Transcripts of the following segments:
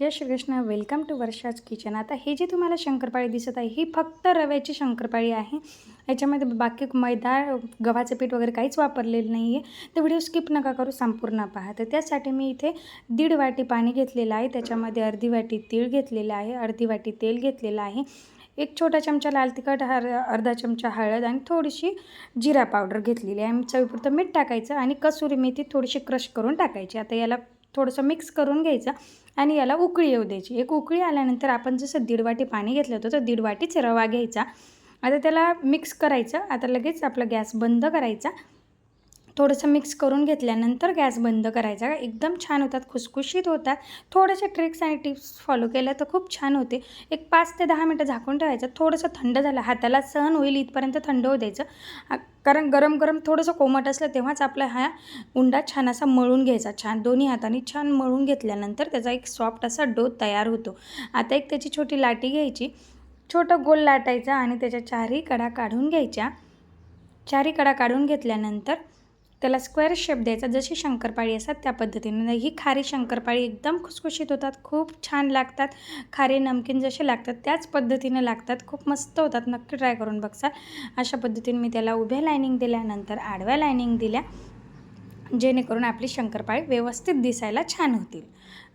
Jai Shri Krishna. Welcome to Varsha's kitchen आता हे जे तुम्हाला शंकरपाळी दिसत आहे ही फक्त रव्याची शंकरपाळी आहे. याच्यामध्ये बाकी मैदा गव्हाचं पीठ वगैरे काहीच वापरलेलं नाही आहे तर व्हिडिओ स्किप नका करू संपूर्ण पहा. तर त्यासाठी मी इथे दीड वाटी पाणी घेतलेलं आहे. त्याच्यामध्ये अर्धी वाटी तीळ घेतलेलं आहे अर्धी वाटी तेल घेतलेलं आहे. एक छोटा चमचा लाल तिखट हर अर्धा चमचा हळद आणि थोडीशी जिरा पावडर घेतलेली आहे. चवीपुरतं मीठ टाकायचं आणि कसुरी मेथी थोडीशी क्रश करून टाकायची. आता याला थोडंसं मिक्स करून घ्यायचं आणि याला उकळी येऊ द्यायची. एक उकळी आल्यानंतर आपण जसं दीड वाटी पाणी घेतलं होतं तर दीड वाटीच रवा घ्यायचा. आता त्याला मिक्स करायचं. आता लगेच आपला गॅस बंद करायचा. थोडंसं मिक्स करून घेतल्यानंतर गॅस बंद करायचा. एकदम छान होतात खुसखुशीत होतात. थोडेसे ट्रिक्स आणि टिप्स फॉलो केल्या तर खूप छान होते. एक पाच ते दहा मिनटं झाकून ठेवायचं. थोडंसं थंड झालं. हाताला सहन होईल इथपर्यंत थंड होऊ द्यायचं. कारण गरम गरम थोडंसं कोमट असलं तेव्हाच आपला हा उंडा छान असा मळून घ्यायचा. छान दोन्ही हाताने छान मळून घेतल्यानंतर त्याचा एक सॉफ्ट असा डो तयार होतो. आता एक त्याची छोटी लाटी घ्यायची. छोटं गोल लाटायचा आणि त्याच्या चारही कडा काढून घ्यायच्या. चारही कडा काढून घेतल्यानंतर त्याला स्क्वेअर शेप द्यायचा. जशी शंकरपाळी असतात त्या पद्धतीने. ही खारी शंकरपाळी एकदम खुसखुशीत होतात. खूप छान लागतात. खारे नमकीन जसे लागतात त्याच पद्धतीने लागतात. खूप मस्त होतात. नक्की ट्राय करून बघसाल. अशा पद्धतीने मी त्याला उभ्या लायनिंग दिल्यानंतर आडव्या लायनिंग दिल्या. जेणेकरून आपली शंकरपाळी व्यवस्थित दिसायला छान होतील.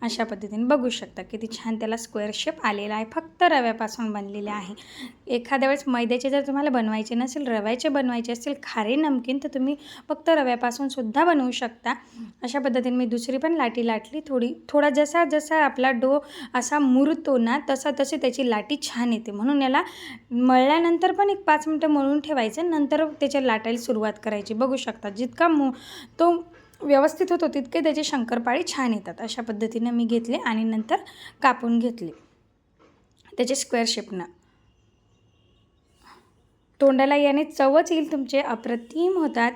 अशा पद्धतीने बघू शकता किती छान त्याला स्क्वेअर शेप आलेला आहे. फक्त रव्यापासून बनलेले आहे. एखाद्या वेळेस मैद्याचे जर तुम्हाला बनवायचे नसेल रव्याचे बनवायचे असतील खारे नमकीन तर तुम्ही फक्त रव्यापासून सुद्धा बनवू शकता. अशा पद्धतीने मी दुसरी पण लाटी लाटली थोडी. थोडा जसा जसा आपला डो असा मुरतो ना तसा तशी त्याची लाटी छान येते. म्हणून याला मळल्यानंतर पण एक पाच मिनटं मळून ठेवायचं नंतर त्याच्या लाटायला सुरुवात करायची. बघू शकता जितका मो तो व्यवस्थित होतो तितके त्याचे शंकरपाळी छान येतात. अशा पद्धतीनं मी घेतले आणि नंतर कापून घेतले. त्याचे स्क्वेअर शेपनं तोंडाला याने चवच येईल तुमचे अप्रतिम होतात.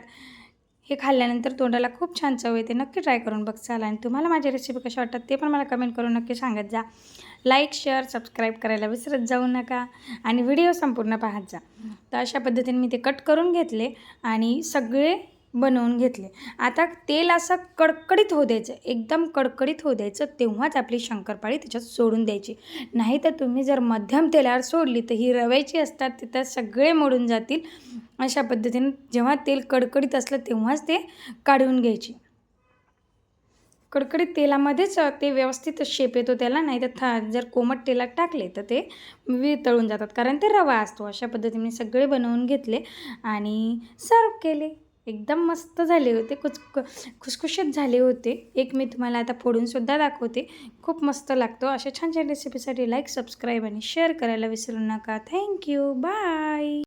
हे खाल्ल्यानंतर तोंडाला खूप छान चव येते. नक्की ट्राय करून बघचाल आणि तुम्हाला माझी रेसिपी कशा वाटतात ते पण मला कमेंट करून नक्की सांगत जा. लाईक शेअर सबस्क्राईब करायला विसरत जाऊ नका. आणि व्हिडिओ संपूर्ण पाहत जा. तर अशा पद्धतीने मी ते कट करून घेतले आणि सगळे बनवून घेतले. आता तेल असं कडकडीत होऊ द्यायचं. एकदम कडकडीत होऊ द्यायचं. तेव्हाच आपली शंकरपाळी त्याच्यात सोडून द्यायची. नाही तर तुम्ही जर मध्यम तेलावर सोडली तर ही रव्याची असतात तिथं सगळे मोडून जातील. अशा पद्धतीने जेव्हा तेल कडकडीत असलं तेव्हाच ते काढून घ्यायची. कडकडीत तेलामध्येच ते व्यवस्थित शेप येतो त्याला. नाही तर था जर कोमट तेलात टाकले तर ते वितळून जातात. कारण ते रवा असतो. अशा पद्धतीने सगळे बनवून घेतले आणि सर्व केले. एकदम मस्त झाले होते कुच खुसखुशीत झाले होते. एक मी तुम्हाला आता फोडूनसुद्धा दाखवते. खूप मस्त लागतो. अशा छान छान रेसिपीसाठी लाईक सबस्क्राईब आणि शेअर करायला विसरू नका. Thank you bye